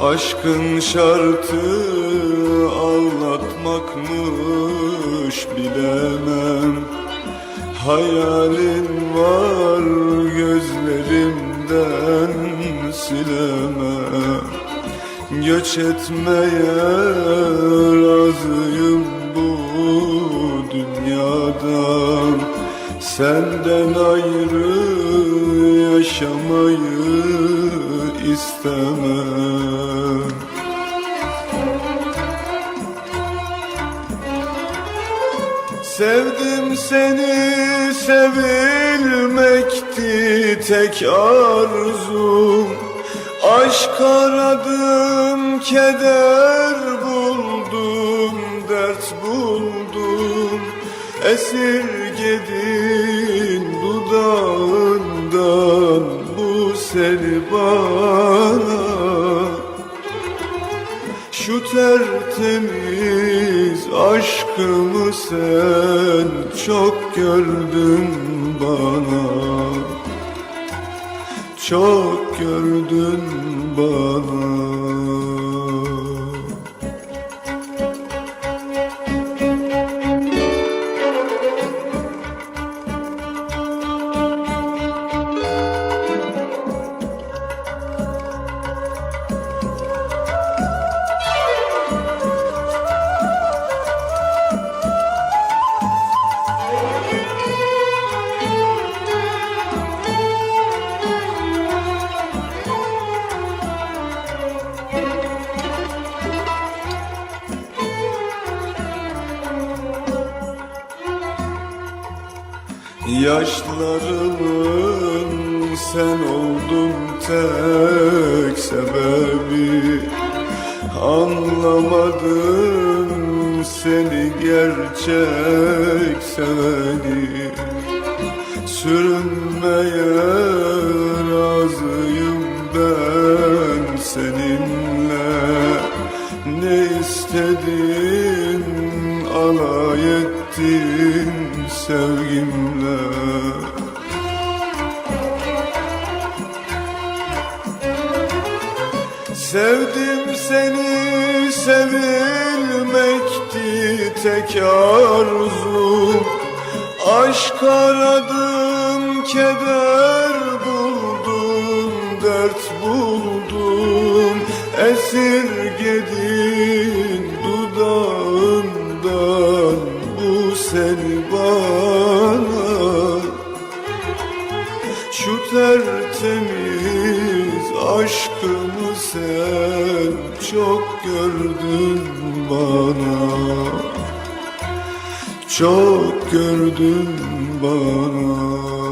Aşkın şartı ağlatmakmış bilemem. Hayalin var gözlerimden silemem. Göç etmeye razıyım bu dünyadan. Senden ayrı yaşamayı istemem Sevdim seni sevilmekti tek arzum. Aşk aradım keder buldum dert buldum. Esirgedin tertemiz aşkımı sen çok gördün bana. Çok gördün bana Yaşlarımın sen oldun tek sebebi. Anlamadım seni gerçek seveni. Sürünmeye razıyım ben seninle. Ne istedin alay ettin sevgimle Sevdim seni sevilmekti tek arzum Aşk aradım keder buldum dert buldum. Esirgedin dudağından bu seni bana. Şu tertemiz aşkımı sen çok gördün bana. Çok gördün bana